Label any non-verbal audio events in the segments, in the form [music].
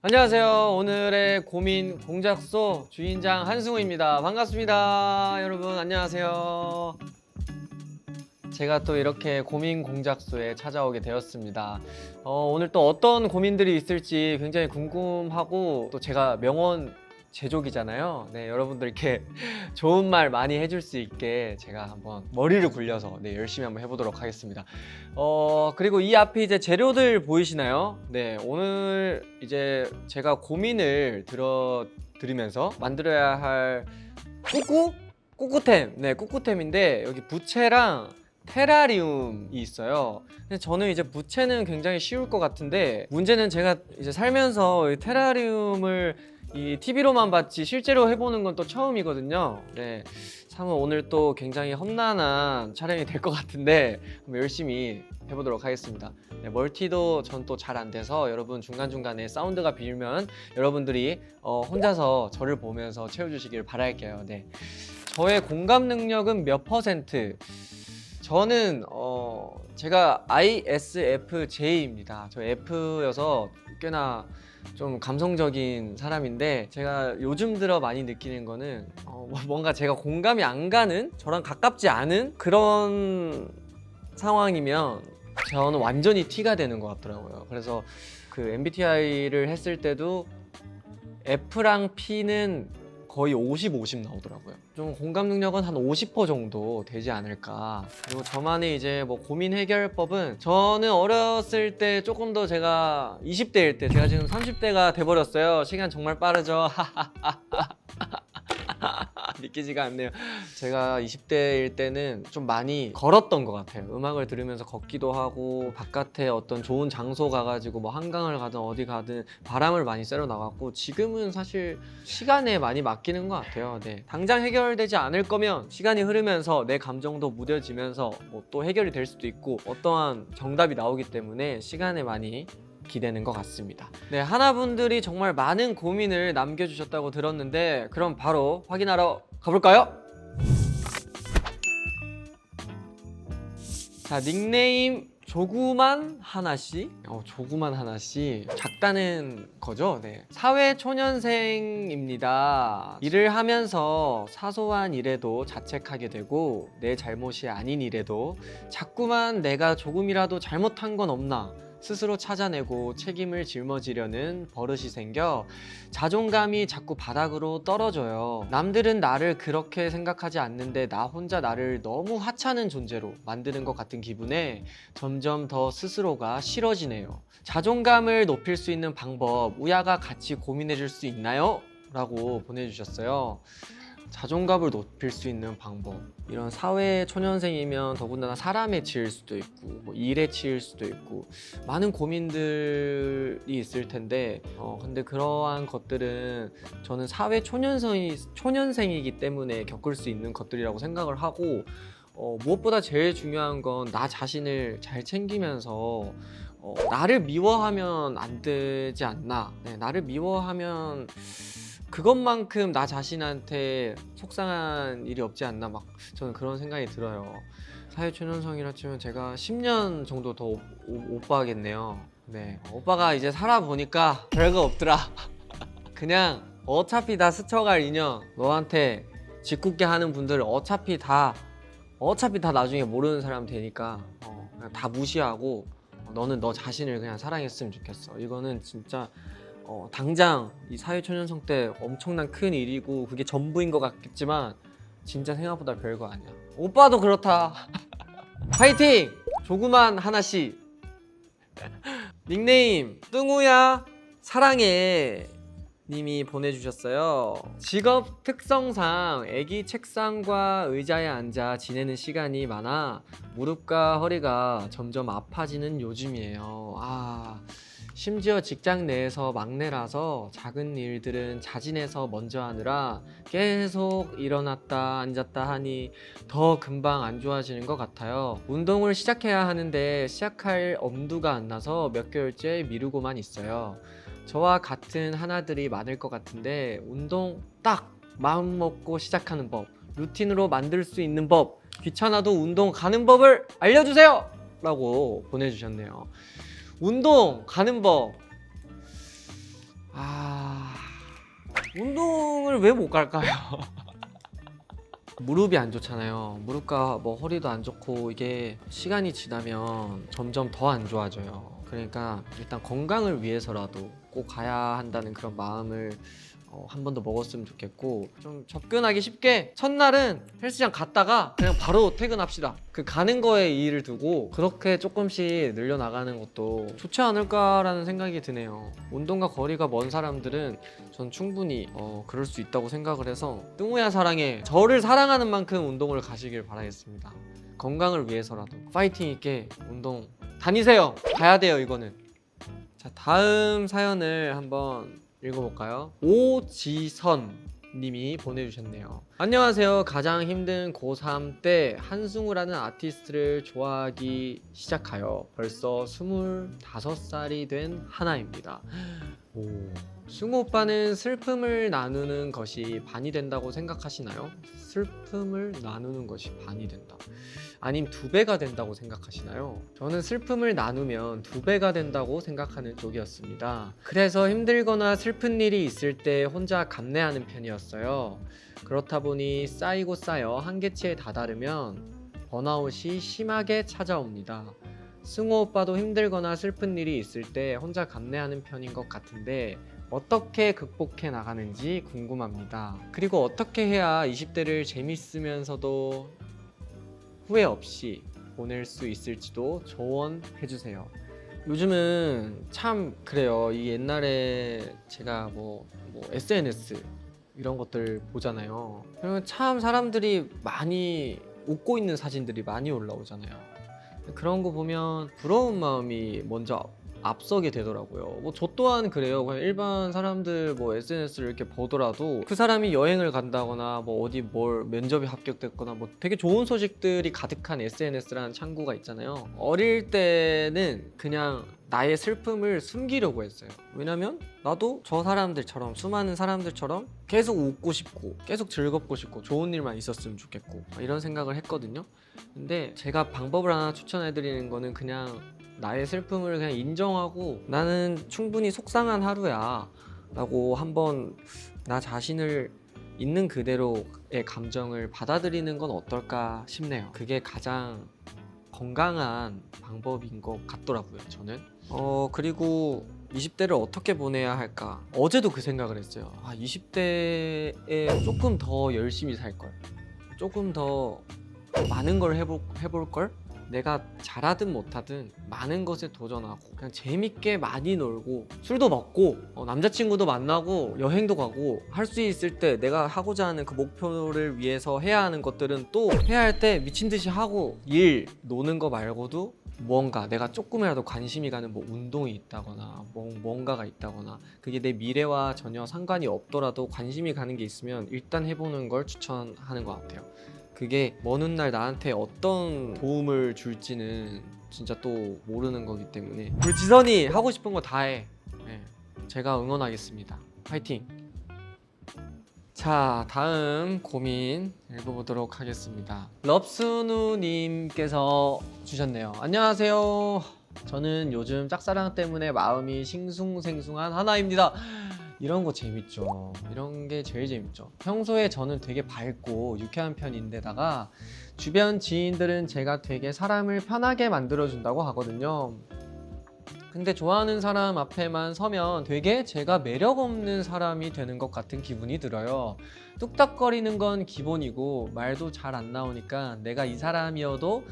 안녕하세요. 오늘의 고민 공작소 주인장 한승우입니다. 반갑습니다. 여러분 안녕하세요. 제가 또 이렇게 고민 공작소에 찾아오게 되었습니다. 어, 오늘 또 어떤 고민들이 있을지 굉장히 궁금하고 또 제가 명언 제조기잖아요. 네, 여러분들께 [laughs] 좋은 말 많이 해줄 수 있게 제가 한번 머리를 굴려서 네, 열심히 한번 해보도록 하겠습니다. 어, 그리고 이 앞에 이제 재료들 보이시나요? 네, 오늘 이제 제가 고민을 들어 드리면서 만들어야 할 꾸꾸? 꾸꾸템. 네, 꾸꾸템인데 여기 부채랑 테라리움이 있어요. 근데 저는 이제 부채는 굉장히 쉬울 것 같은데 문제는 제가 이제 살면서 이 테라리움을 이 TV로만 봤지 실제로 해보는 건 또 처음이거든요. 네, 상은 오늘 또 굉장히 험난한 촬영이 될 것 같은데 열심히 해보도록 하겠습니다. 네, 멀티도 전 또 잘 안 돼서 여러분 중간 중간에 사운드가 비면 여러분들이 어, 혼자서 저를 보면서 채워주시길 바랄게요. 네, 저의 공감 능력은 몇 퍼센트? 저는 어 제가 ISFJ입니다. 저 F여서 꽤나 좀 감성적인 사람인데 제가 요즘 들어 많이 느끼는 거는 어, 뭐- 뭔가 제가 공감이 안 가는 저랑 가깝지 않은 그런 상황이면 저는 완전히 티가 되는 것 같더라고요. 그래서 그 MBTI를 했을 때도 F랑 P는 거의 50, 50 나오더라고요. 좀 공감 능력은 한 50% 정도 되지 않을까. 그리고 저만의 이제 뭐 고민 해결법은 저는 어렸을 때 조금 더 제가 20대일 때 제가 지금 30대가 돼버렸어요. 시간 정말 빠르죠. [laughs] [laughs] 믿기지가 않네요. 제가 20대일 때는 좀 많이 걸었던 것 같아요. 음악을 들으면서 걷기도 하고 바깥에 어떤 좋은 장소 가가지고 뭐 한강을 가든 어디 가든 바람을 많이 쐬러 나갔고 지금은 사실 시간에 많이 맡기는 것 같아요. 네. 당장 해결되지 않을 거면 시간이 흐르면서 내 감정도 무뎌지면서 뭐 또 해결이 될 수도 있고 어떠한 정답이 나오기 때문에 시간에 많이 기대는 것 같습니다. 네, 하나분들이 정말 많은 고민을 남겨주셨다고 들었는데 그럼 바로 확인하러 가볼까요? 자, 닉네임 조구만 하나씨. 어, 조구만 하나씨. 작다는 거죠? 네. 사회 초년생입니다. 일을 하면서 사소한 일에도 자책하게 되고 내 잘못이 아닌 일에도 자꾸만 내가 조금이라도 잘못한 건 없나 스스로 찾아내고 책임을 짊어지려는 버릇이 생겨 자존감이 자꾸 바닥으로 떨어져요. 남들은 나를 그렇게 생각하지 않는데 나 혼자 나를 너무 하찮은 존재로 만드는 것 같은 기분에 점점 더 스스로가 싫어지네요. 자존감을 높일 수 있는 방법 우야가 같이 고민해 줄 수 있나요? 라고 보내주셨어요. 자존감을 높일 수 있는 방법. 이런 사회 초년생이면 더군다나 사람에 치일 수도 있고 뭐 일에 치일 수도 있고 많은 고민들이 있을 텐데 어 근데 그러한 것들은 저는 사회 초년생이 초년생이기 때문에 겪을 수 있는 것들이라고 생각을 하고 어 무엇보다 제일 중요한 건 나 자신을 잘 챙기면서 어 나를 미워하면 안 되지 않나. 네, 나를 미워하면 그것만큼 나 자신한테 속상한 일이 없지 않나 막 저는 그런 생각이 들어요. 사회 초년생이라 치면 제가 10년 정도 더 오, 오- 오빠겠네요. 네, 오빠가 이제 살아 보니까 [laughs] 별거 없더라. [laughs] 그냥 어차피 다 스쳐갈 인연. 너한테 짓궂게 하는 분들 어차피 다 어차피 다 나중에 모르는 사람 되니까 어, 그냥 다 무시하고 어, 너는 너 자신을 그냥 사랑했으면 좋겠어. 이거는 진짜 어, 당장 이 사회초년생 때 엄청난 큰 일이고 그게 전부인 것 같겠지만 진짜 생각보다 별거 아니야. 오빠도 그렇다. [laughs] 파이팅! 조그만 하나씩. [laughs] 닉네임 뚱우야 사랑해 님이 보내주셨어요. 직업 특성상 애기 책상과 의자에 앉아 지내는 시간이 많아 무릎과 허리가 점점 아파지는 요즘이에요. 아, 심지어 직장 내에서 막내라서 작은 일들은 자진해서 먼저 하느라 계속 일어났다 앉았다 하니 더 금방 안 좋아지는 것 같아요. 운동을 시작해야 하는데 시작할 엄두가 안 나서 몇 개월째 미루고만 있어요. 저와 같은 하나들이 많을 것 같은데 운동 딱 마음 먹고 시작하는 법, 루틴으로 만들 수 있는 법, 귀찮아도 운동 가는 법을 알려주세요! 라고 보내주셨네요. 운동 가는 법. 운동을 왜 못 갈까요? [laughs] 무릎이 안 좋잖아요. 무릎과 뭐 허리도 안 좋고 이게 시간이 지나면 점점 더 안 좋아져요. 그러니까 일단 건강을 위해서라도 꼭 가야 한다는 그런 마음을 어, 한 번 더 먹었으면 좋겠고 좀 접근하기 쉽게 첫날은 헬스장 갔다가 그냥 바로 퇴근합시다. 그 가는 거에 이의를 두고 그렇게 조금씩 늘려나가는 것도 좋지 않을까라는 생각이 드네요. 운동과 거리가 먼 사람들은 전 충분히 어, 그럴 수 있다고 생각을 해서 뚱우야 사랑해 저를 사랑하는 만큼 운동을 가시길 바라겠습니다. 건강을 위해서라도 파이팅 있게 운동 다니세요. 가야 돼요 이거는. 자 다음 사연을 한번 읽어볼까요? 오지선 님이 보내주셨네요. 안녕하세요. 가장 힘든 고3 때 한승우라는 아티스트를 좋아하기 시작하여 벌써 25살이 된 하나입니다. 오. 승우 오빠는 슬픔을 나누는 것이 반이 된다고 생각하시나요? 슬픔을 나누는 것이 반이 된다. 아님 두 배가 된다고 생각하시나요? 저는 슬픔을 나누면 두 배가 된다고 생각하는 쪽이었습니다. 그래서 힘들거나 슬픈 일이 있을 때 혼자 감내하는 편이었어요. 그렇다 보니 쌓이고 쌓여 한계치에 다다르면 번아웃이 심하게 찾아옵니다. 승호 오빠도 힘들거나 슬픈 일이 있을 때 혼자 감내하는 편인 것 같은데 어떻게 극복해 나가는지 궁금합니다. 그리고 어떻게 해야 20대를 재밌으면서도 후회 없이 보낼 수 있을지도 조언해 주세요. 요즘은 참 그래요. 이 옛날에 제가 뭐, 뭐 SNS 이런 것들 보잖아요. 그러면 참 사람들이 많이 웃고 있는 사진들이 많이 올라오잖아요. 그런 거 보면 부러운 마음이 먼저 앞서게 되더라고요. 뭐 저 또한 그래요. 그냥 일반 사람들 뭐 SNS를 이렇게 보더라도 그 사람이 여행을 간다거나 뭐 어디 뭘 면접에 합격됐거나 뭐 되게 좋은 소식들이 가득한 SNS라는 창구가 있잖아요. 어릴 때는 그냥 나의 슬픔을 숨기려고 했어요. 왜냐면 나도 저 사람들처럼 수많은 사람들처럼 계속 웃고 싶고 계속 즐겁고 싶고 좋은 일만 있었으면 좋겠고 이런 생각을 했거든요. 근데 제가 방법을 하나 추천해 드리는 거는 그냥 나의 슬픔을 그냥 인정하고 나는 충분히 속상한 하루야 라고 한번 나 자신을 있는 그대로의 감정을 받아들이는 건 어떨까 싶네요. 그게 가장 건강한 방법인 것 같더라고요 저는. 어 그리고 20대를 어떻게 보내야 할까? 어제도 그 생각을 했어요. 아 20대에 조금 더 열심히 살걸 조금 더 많은 걸 해볼, 해볼 걸 내가 잘하든 못하든 많은 것에 도전하고 그냥 재밌게 많이 놀고 술도 먹고 어, 남자친구도 만나고 여행도 가고 할 수 있을 때 내가 하고자 하는 그 목표를 위해서 해야 하는 것들은 또 해야 할 때 미친 듯이 하고 일 노는 거 말고도 무언가 내가 조금이라도 관심이 가는 뭐 운동이 있다거나 뭐 뭔가가 있다거나 그게 내 미래와 전혀 상관이 없더라도 관심이 가는 게 있으면 일단 해보는 걸 추천하는 것 같아요. 그게 먼 훗날 나한테 어떤 도움을 줄지는 진짜 또 모르는 거기 때문에 우리 지선이 하고 싶은 거 다 해. 네, 제가 응원하겠습니다. 파이팅. 자 다음 고민 읽어보도록 하겠습니다. 럽스누님께서 주셨네요. 안녕하세요. 저는 요즘 짝사랑 때문에 마음이 싱숭생숭한 하나입니다. 이런 거 재밌죠. 이런 게 제일 재밌죠. 평소에 저는 되게 밝고 유쾌한 편인데다가 주변 지인들은 제가 되게 사람을 편하게 만들어준다고 하거든요. 근데 좋아하는 사람 앞에만 서면 되게 제가 매력 없는 사람이 되는 것 같은 기분이 들어요. 뚝딱거리는 건 기본이고 말도 잘 안 나오니까 내가 이 사람이어도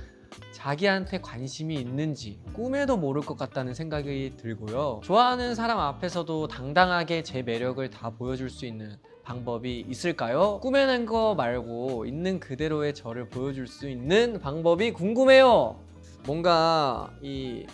자기한테 관심이 있는지 꿈에도 모를 것 같다는 생각이 들고요. 좋아하는 사람 앞에서도 당당하게 제 매력을 다 보여줄 수 있는 방법이 있을까요? 꾸며낸 거 말고 있는 그대로의 저를 보여줄 수 있는 방법이 궁금해요. 뭔가 이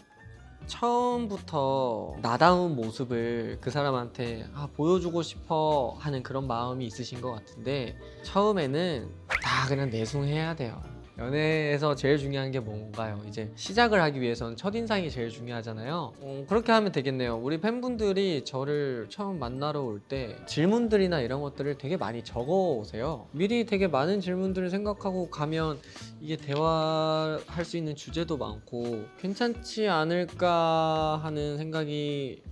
처음부터 나다운 모습을 그 사람한테 아, 보여주고 싶어 하는 그런 마음이 있으신 것 같은데 처음에는 다 그냥 내숭해야 돼요. 연애에서 제일 중요한 게 뭔가요? 이제 시작을 하기 위해서는 첫인상이 제일 중요하잖아요. 어, 그렇게 하면 되겠네요. 우리 팬분들이 저를 처음 만나러 올 때 질문들이나 이런 것들을 되게 많이 적어 오세요. 미리 되게 많은 질문들을 생각하고 가면 이게 대화할 수 있는 주제도 많고 괜찮지 않을까 하는 생각이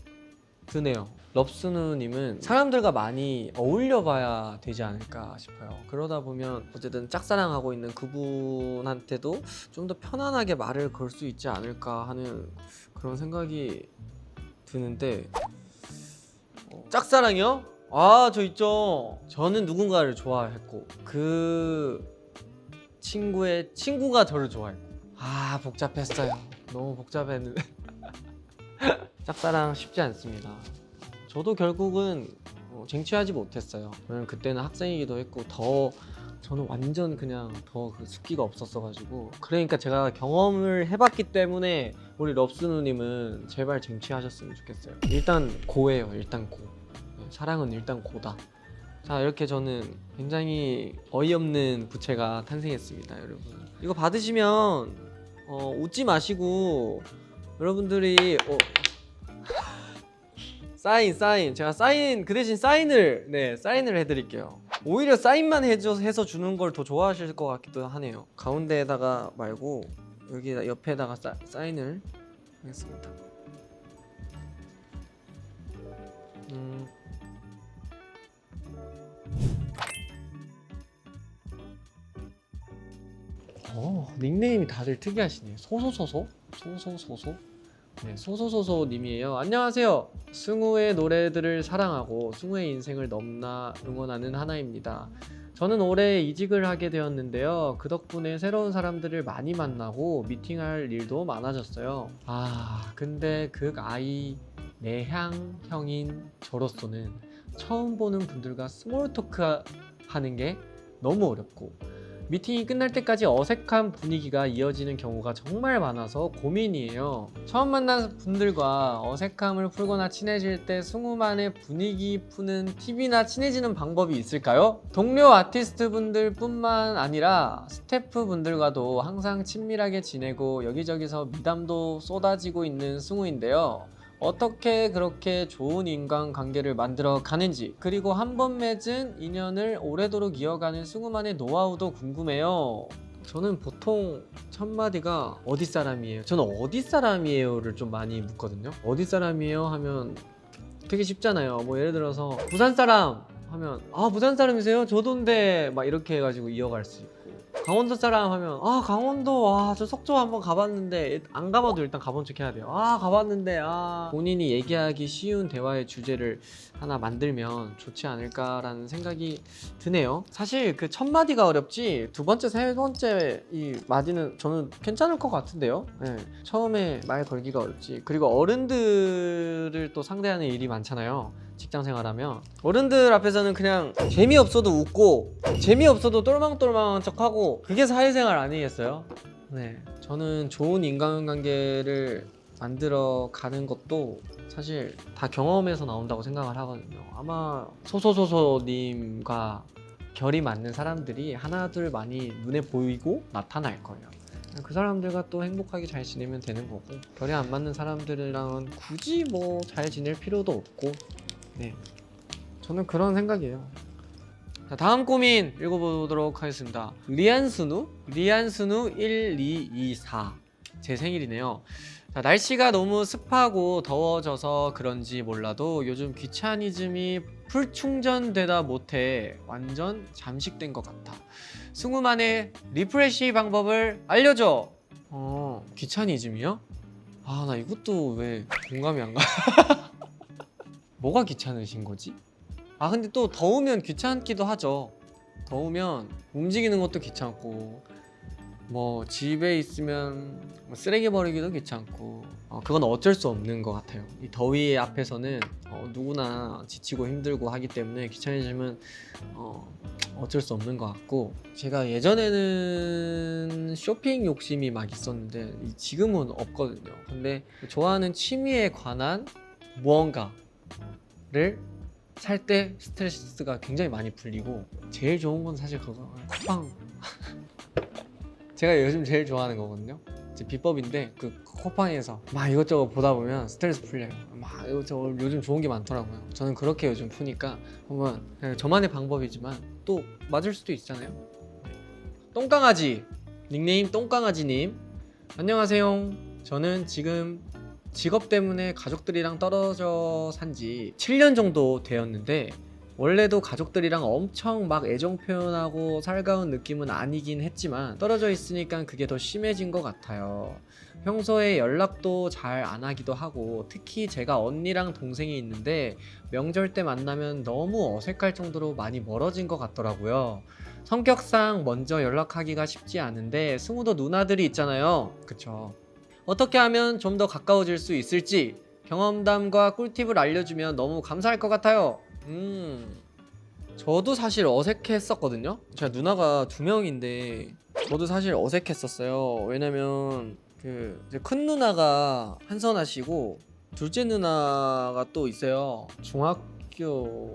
드네요. 럽스누님은 사람들과 많이 어울려 봐야 되지 않을까 싶어요. 그러다 보면 어쨌든 짝사랑하고 있는 그분한테도 좀 더 편안하게 말을 걸 수 있지 않을까 하는 그런 생각이 드는데 어, 짝사랑이요? 아 저 있죠. 저는 누군가를 좋아했고 그 친구의 친구가 저를 좋아했고 아 복잡했어요. 너무 복잡했는데 [laughs] 짝사랑 쉽지 않습니다. 저도 결국은 어, 쟁취하지 못했어요. 저는 그때는 학생이기도 했고 더 저는 완전 그냥 더그 숫기가 없었어가지고 그러니까 제가 경험을 해봤기 때문에 우리 럽스 누님은 제발 쟁취하셨으면 좋겠어요. 일단 고예요. 일단 고. 네, 사랑은 일단 고다. 자 이렇게 저는 굉장히 어이없는 부채가 탄생했습니다, 여러분. 이거 받으시면 어, 웃지 마시고 여러분들이 어, 사인 사인. 제가 사인 그 대신 사인을 네 사인을 해드릴게요. 오히려 사인만 해줘, 해서 주는 걸 더 좋아하실 것 같기도 하네요. 가운데에다가 말고 여기 옆에다가 사, 사인을 하겠습니다. 음. 어 닉네임이 다들 특이하시네요. 소소소소? 소소소소 네, 소소소소 님이에요. 안녕하세요. 승우의 노래들을 사랑하고 승우의 인생을 넘나 응원하는 하나입니다. 저는 올해 이직을 하게 되었는데요. 그 덕분에 새로운 사람들을 많이 만나고 미팅할 일도 많아졌어요. 아, 근데 그 아이 내향 형인 저로서는 처음 보는 분들과 스몰 토크 하는 게 너무 어렵고 미팅이 끝날 때까지 어색한 분위기가 이어지는 경우가 정말 많아서 고민이에요. 처음 만난 분들과 어색함을 풀거나 친해질 때 승우만의 분위기 푸는 팁이나 친해지는 방법이 있을까요? 동료 아티스트 분들 뿐만 아니라 스태프 분들과도 항상 친밀하게 지내고 여기저기서 미담도 쏟아지고 있는 승우인데요. 어떻게 그렇게 좋은 인간관계를 만들어 가는지 그리고 한 번 맺은 인연을 오래도록 이어가는 승우만의 노하우도 궁금해요. 저는 보통 첫 마디가 어디 사람이에요? 저는 어디 사람이에요를 좀 많이 묻거든요. 어디 사람이에요? 하면 되게 쉽잖아요. 뭐 예를 들어서 부산 사람 하면 아 부산 사람이세요? 저도인데 막 이렇게 해가지고 이어갈 수 있고 강원도 사람 하면 아 강원도 아저 속초 한번 가봤는데 안 가봐도 일단 가본 척 해야 돼요. 아 가봤는데 아 본인이 얘기하기 쉬운 대화의 주제를 하나 만들면 좋지 않을까라는 생각이 드네요. 사실 그 첫 마디가 어렵지 두 번째 세 번째 이 마디는 저는 괜찮을 것 같은데요. 네. 처음에 말 걸기가 어렵지. 그리고 어른들을 또 상대하는 일이 많잖아요. 직장 생활하면 어른들 앞에서는 그냥 재미없어도 웃고 재미없어도 똘망똘망한 척하고 그게 사회생활 아니겠어요? 네, 저는 좋은 인간관계를 만들어 가는 것도 사실 다 경험에서 나온다고 생각을 하거든요. 아마 소소소소님과 결이 맞는 사람들이 하나둘 많이 눈에 보이고 나타날 거예요. 그 사람들과 또 행복하게 잘 지내면 되는 거고 결이 안 맞는 사람들이랑은 굳이 뭐 잘 지낼 필요도 없고 네 저는 그런 생각이에요 자 다음 고민 읽어보도록 하겠습니다 리안스누 리안스누 1224 제 생일이네요 자, 날씨가 너무 습하고 더워져서 그런지 몰라도 요즘 귀차니즘이 풀 충전되다 못해 완전 잠식된 것 같아. 승우만의 리프레시 방법을 알려줘. 어, 귀차니즘이요? 아, 나 이것도 왜 공감이 안 가? [laughs] 뭐가 귀찮으신 거지? 아, 근데 또 더우면 귀찮기도 하죠. 더우면 움직이는 것도 귀찮고, 뭐 집에 있으면 뭐 쓰레기 버리기도 귀찮고 어, 그건 어쩔 수 없는 것 같아요. 이 더위 앞에서는 어, 누구나 지치고 힘들고 하기 때문에 귀차니즘은 어, 어쩔 수 없는 것 같고 제가 예전에는 쇼핑 욕심이 막 있었는데 이- 지금은 없거든요. 근데 좋아하는 취미에 관한 무언가 를 살 때 스트레스가 굉장히 많이 풀리고 제일 좋은 건 사실 그거 쿠팡 [laughs] 제가 요즘 제일 좋아하는 거거든요. 제 비법인데 그 쿠팡에서 막 이것저것 보다 보면 스트레스 풀려요. 막 이것저것 요즘 좋은 게 많더라고요. 저는 그렇게 요즘 푸니까 한번 그냥 저만의 방법이지만 또 맞을 수도 있잖아요. 똥강아지 닉네임 똥강아지님 안녕하세요. 저는 지금 직업 때문에 가족들이랑 떨어져 산지 7년 정도 되었는데 원래도 가족들이랑 엄청 막 애정 표현하고 살가운 느낌은 아니긴 했지만 떨어져 있으니까 그게 더 심해진 것 같아요. 평소에 연락도 잘 안 하기도 하고 특히 제가 언니랑 동생이 있는데 명절 때 만나면 너무 어색할 정도로 많이 멀어진 것 같더라고요. 성격상 먼저 연락하기가 쉽지 않은데 승우도 누나들이 있잖아요. 그쵸? 어떻게 하면 좀 더 가까워질 수 있을지 경험담과 꿀팁을 알려주면 너무 감사할 것 같아요. 음. 저도 사실 어색했었거든요. 제가 누나가 두 명인데 저도 사실 어색했었어요. 왜냐면 그 큰 누나가 한선하시고 둘째 누나가 또 있어요. 중학교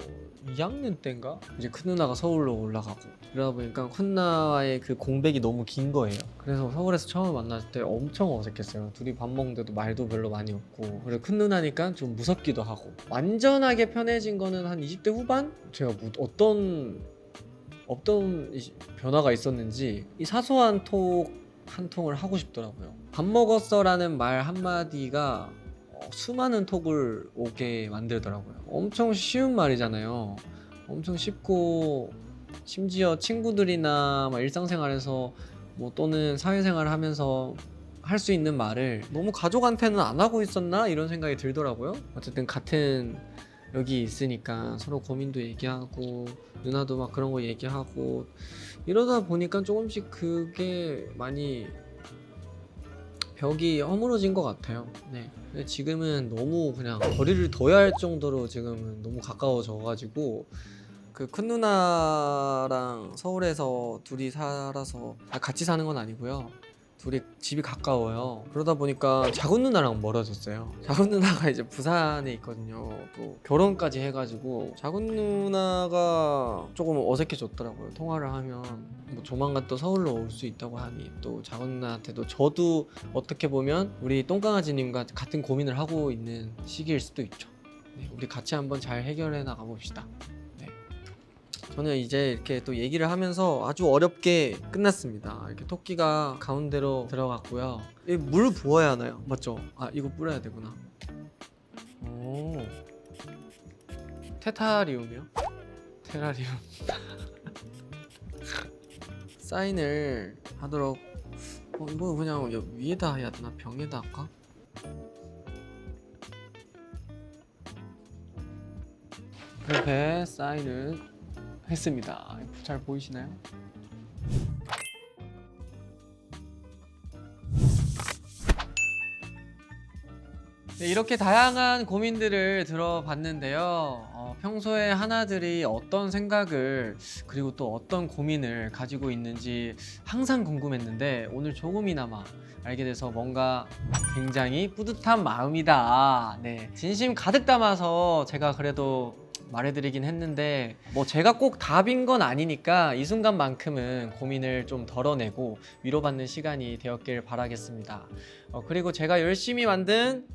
2학년 때인가? 이제 큰 누나가 서울로 올라가고 그러다 보니까 큰 누나와의 그 공백이 너무 긴 거예요. 그래서 서울에서 처음 만났을 때 엄청 어색했어요. 둘이 밥 먹는데도 말도 별로 많이 없고 그리고 큰 누나니까 좀 무섭기도 하고 완전하게 편해진 거는 한 20대 후반? 제가 뭐 어떤 이- 변화가 있었는지 이 사소한 톡 한 통을 하고 싶더라고요. 밥 먹었어라는 말 한마디가 어, 수많은 톡을 오게 만들더라고요. 엄청 쉬운 말이잖아요. 엄청 쉽고 심지어 친구들이나 막 일상생활에서 뭐 또는 사회생활을 하면서 할 수 있는 말을 너무 가족한테는 안 하고 있었나 이런 생각이 들더라고요. 어쨌든 같은 여기 있으니까 서로 고민도 얘기하고 누나도 막 그런 거 얘기하고 이러다 보니까 조금씩 그게 많이 벽이 허물어진 것 같아요. 네. 근데 지금은 너무 그냥 거리를 둬야 할 정도로 지금은 너무 가까워져가지고 그 큰 누나랑 서울에서 둘이 살아서 아, 같이 사는 건 아니고요. 둘이 집이 가까워요. 그러다 보니까 작은 누나랑 멀어졌어요. 작은 누나가 이제 부산에 있거든요. 또 결혼까지 해가지고 작은 누나가 조금 어색해졌더라고요. 통화를 하면 뭐 조만간 또 서울로 올 수 있다고 하니 또 작은 누나한테도 저도 어떻게 보면 우리 똥강아지님과 같은 고민을 하고 있는 시기일 수도 있죠. 네, 우리 같이 한번 잘 해결해 나가 봅시다. 네. 저는 이제 이렇게 또 얘기를 하면서 아주 어렵게 끝났습니다. 이렇게 토끼가 가운데로 들어갔고요. 이물 부어야 하나요? 맞죠? 아 이거 뿌려야 되구나. 오. 테타리움이요? 테라리움. [laughs] 사인을 하도록. 어 이거 그냥 여- 위에다 해야 되나? 병에다 할까? 이렇게 사인을 했습니다. 잘 보이시나요? 네, 이렇게 다양한 고민들을 들어봤는데요. 어, 평소에 하나들이 어떤 생각을 그리고 또 어떤 고민을 가지고 있는지 항상 궁금했는데 오늘 조금이나마 알게 돼서 뭔가 굉장히 뿌듯한 마음이다. 네, 진심 가득 담아서 제가 그래도 말해드리긴 했는데 뭐 제가 꼭 답인 건 아니니까 이 순간만큼은 고민을 좀 덜어내고 위로받는 시간이 되었길 바라겠습니다. 어, 그리고 제가 열심히 만든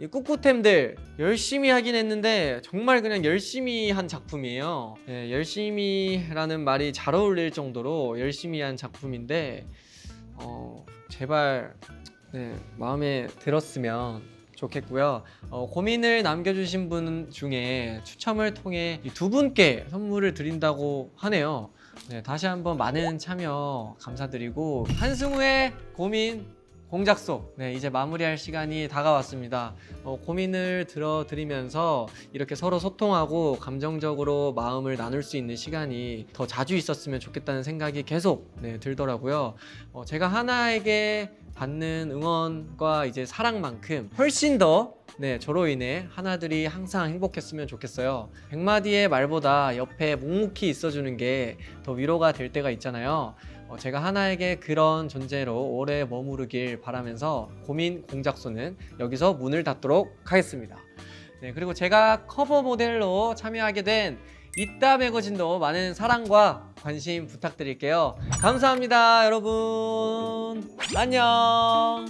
이 꾸꾸템들 열심히 하긴 했는데 정말 그냥 열심히 한 작품이에요. 네, 열심히라는 말이 잘 어울릴 정도로 열심히 한 작품인데 어, 제발 네, 마음에 들었으면 좋겠고요. 어, 고민을 남겨주신 분 중에 추첨을 통해 이두 분께 선물을 드린다고 하네요. 네, 다시 한번 많은 참여 감사드리고 한승우의 고민 공작소 네 이제 마무리할 시간이 다가왔습니다. 어, 고민을 들어드리면서 이렇게 서로 소통하고 감정적으로 마음을 나눌 수 있는 시간이 더 자주 있었으면 좋겠다는 생각이 계속 네, 들더라고요. 어, 제가 하나에게 받는 응원과 이제 사랑만큼 훨씬 더 네, 저로 인해 하나들이 항상 행복했으면 좋겠어요. 백마디의 말보다 옆에 묵묵히 있어주는 게 더 위로가 될 때가 있잖아요. 어, 제가 하나에게 그런 존재로 오래 머무르길 바라면서 고민 공작소는 여기서 문을 닫도록 하겠습니다. 네, 그리고 제가 커버 모델로 참여하게 된 이따 매거진도 많은 사랑과 관심 부탁드릴게요. 감사합니다, 여러분. 안녕.